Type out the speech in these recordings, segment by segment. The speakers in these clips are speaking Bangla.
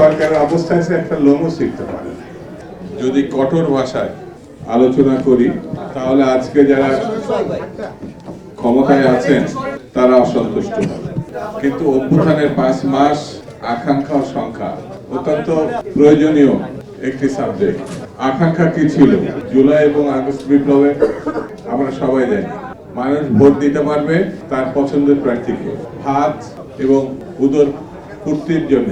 সরকারের অবস্থা আছে একটা লোমও শিখতে পারে যদি কঠোর ভাষায় আলোচনা করি, তাহলে আজকে যারা ক্ষমতায় আছেন, তারা অসন্তুষ্ট কিন্তু অভ্যুত্থানের পাঁচ মাস আকাঙ্ক্ষা ও সংখ্যা অত্যন্ত প্রয়োজনীয় একটি সাবজেক্ট আকাঙ্ক্ষা কি ছিল? জুলাই এবং আগস্ট বিপ্লবে আমরা সবাই জানি, মানুষ ভোট দিতে পারবে তার পছন্দের প্রার্থীকে ভাত এবং উদর পূর্তির জন্য।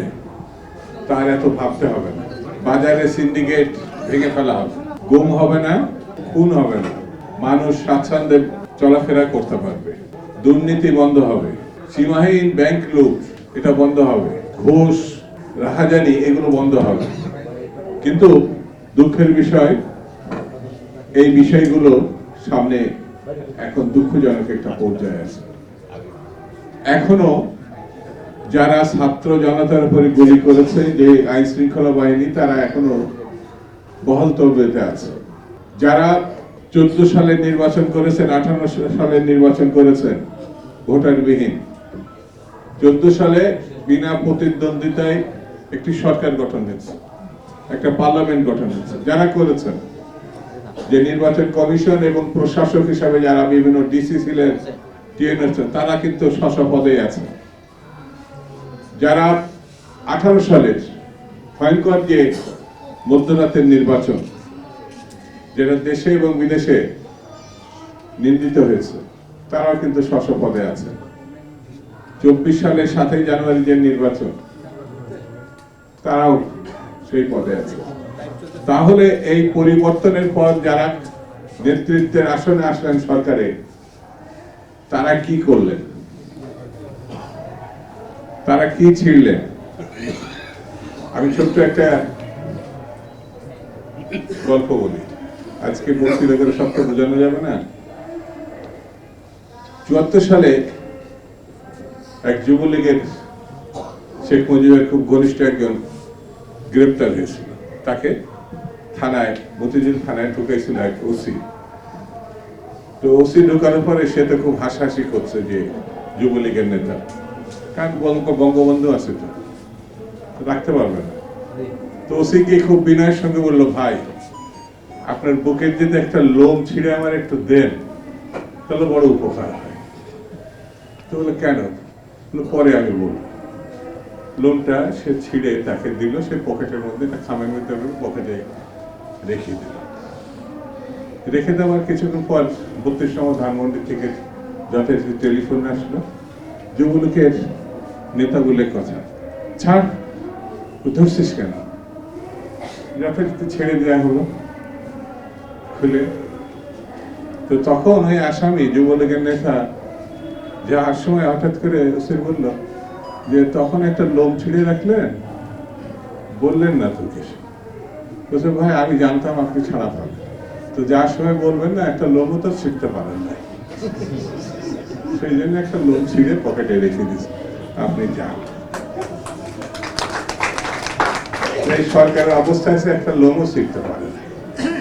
তার এত ভাবতে হবে না। বাজারে সিন্ডিকেট ভেঙে ফেলা হবে। গুম হবে না, খুন হবে না। মানুষ স্বাচ্ছন্দ্যে চলাফেরা করতে পারবে। দুর্নীতি বন্ধ হবে। সীমাহীন ব্যাংক লুট, এটা বন্ধ হবে। ঘুষ, রাহাজানি, এগুলো বন্ধ হবে। কিন্তু দুঃখের বিষয়, এই বিষয়গুলো সামনে এখন দুঃখজনক একটা পর্যায়ে আছে। এখনও যারা ছাত্র জনতার উপরে গুলি করেছে, যে আইন শৃঙ্খলা বাহিনী, তারা এখনও বহল তলবেতে আছে। যারা চোদ্দ সালে নির্বাচন করেছেন, আঠারো সালে নির্বাচন করেছেন, ভোটারবিহীন। চোদ্দ সালে বিনা প্রতিদ্বন্দ্বিতায় একটি সরকার গঠন হয়েছে, একটা পার্লামেন্ট গঠন হয়েছে। যারা করেছেন, যে নির্বাচন কমিশন এবং প্রশাসক হিসাবে যারা বিভিন্ন ডিসি ছিলেন টিএনএস, তারা কিন্তু স্ব পদে আছে। যারা আঠারো সালের ভয়ঙ্কর যে মধ্যরাতের নির্বাচন, যেটা দেশে এবং বিদেশে নিন্দিত হয়েছে, তারাও কিন্তু পদে আছে। চব্বিশ সালের সাতই জানুয়ারি যে নির্বাচন, তারাও সেই পদে আছে। তাহলে এই পরিবর্তনের পর যারা নেতৃত্বের আসনে আসলেন সরকারে, তারা কি করলেন? তারা কি ছিড়লেন আমি ছোট্ট একটা গল্প বলি। আজকে বক্তৃতা করে সব তো বোঝানো যাবে না? চুয়াত্তর সালে এক যুবলীগের শেখ মুজিবের খুব ঘনিষ্ঠ একজন গ্রেপ্তার হয়েছিল। তাকে থানায়, মতিঝিল থানায় ঢুকেছিল এক ওসি। তো ওসি ঢুকানোর পরে সে তো খুব হাসাহাসি করছে যে যুবলীগের নেতা। কারণ বঙ্গ- বঙ্গবন্ধু আছে তো? রাখতে পারবে না তো ওসি গিয়ে খুব বিনয়ের সঙ্গে বলল, ভাই, আপনার বুকের যদি একটা লোম ছিঁড়ে আমার একটু দেন, তাহলে বড় উপকার হয়। তো বলে, কেন? পরে আমি বলব। লোমটা সে ছিঁড়ে তাকে দিল, সে পকেটের মধ্যে একটা খামের মধ্যে পকেটে রেখে দিল রেখে দেওয়ার কিছুক্ষণ পর বত্রিশ নম্বর ধানমন্ডি থেকে যথেষ্ট টেলিফোন আসলো। যুবলীগের নেতা বলে কথা। ছাড় ধরছিস কেন? যথারীতি ছেড়ে দেওয়া হলো, খুলে। তো তখন ওই আসামি যুবলীগের নেতা যাওয়ার সময় হঠাৎ করে সে বলল যে, তখন একটা লোম ছিঁড়ে রাখলেন বললেন না তো কিছু। ভাই, আমি জানতাম আপনি ছাড়া পাবেন তো যার সময় বলবেন না, একটা লোমও তো ছিঁড়তে পারেন না সেই জন্য একটা লোম ছিঁড়ে পকেটে রেখে দিয়েছে। আপনি যান এই সরকারের অবস্থা আছে একটা লোমও শিখতে পারে না